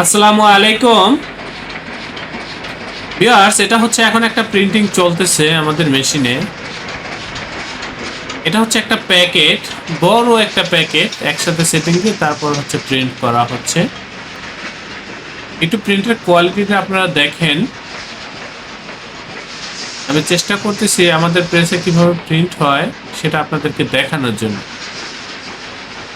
আসসালামু আলাইকুম। ভিউয়ার্স এটা হচ্ছে এখন একটা প্রিন্টিং চলতেছে আমাদের মেশিনে এটা হচ্ছে একটা প্যাকেট বড় একটা প্যাকেট একসাথে সেটিং দিয়ে তারপর হচ্ছে প্রিন্ট করা হচ্ছে। একটু প্রিন্টের কোয়ালিটিটা আপনারা দেখেন। আমি চেষ্টা করতেছি আমাদের প্রেসে কীভাবে প্রিন্ট হয়, সেটা আপনাদেরকে দেখানোর জন্য।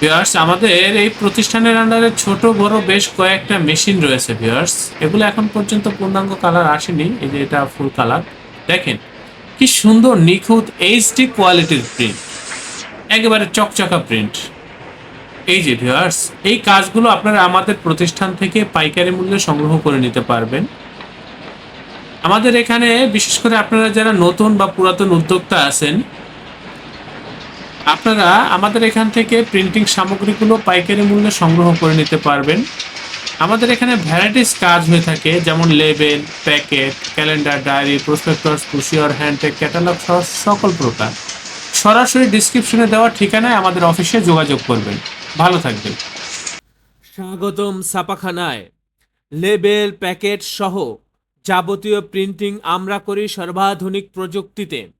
ভিউয়ার্স আমাদের এই প্রতিষ্ঠানের আন্ডারে ছোট, বড় বেশ কয়েকটা মেশিন রয়েছে ভিউয়ার্স এগুলো এখন পর্যন্ত পূর্ণাঙ্গ কালার আসেনি। এই যে এটা ফুল কালার দেখেন, কি সুন্দর, নিখুঁত এইচডি কোয়ালিটির প্রিন্ট একেবারে চকচকা প্রিন্ট এই যে ভিউয়ার্স এই কাজগুলো আপনারা আমাদের প্রতিষ্ঠান থেকে পাইকারি মূল্যে সংগ্রহ করে নিতে পারবেন। আমাদের এখানে, বিশেষ করে আপনারা যারা নতুন বা পুরাতন উদ্যোক্তা আছেন আপনারা আমাদের এখান থেকে প্রিন্টিং সামগ্রীগুলো পাইকারি মূল্যে সংগ্রহ করে নিতে পারবেন। আমাদের এখানে ভ্যারাইটিস কাজ হয়ে থাকে, যেমন label packet calendar diary prospectus পুশিওর হ্যান্ডটেক ক্যাটালগ সহ সকল প্রকার। সরাসরি ডিসক্রিপশনে দেওয়া ঠিকানায় আমাদের অফিসে যোগাযোগ করবেন। ভালো থাকবেন। স্বাগতম ছাপাখানায়। লেবেল প্যাকেট সহ যাবতীয় প্রিন্টিং আমরা করি সর্বাধুনিক প্রযুক্তিতে।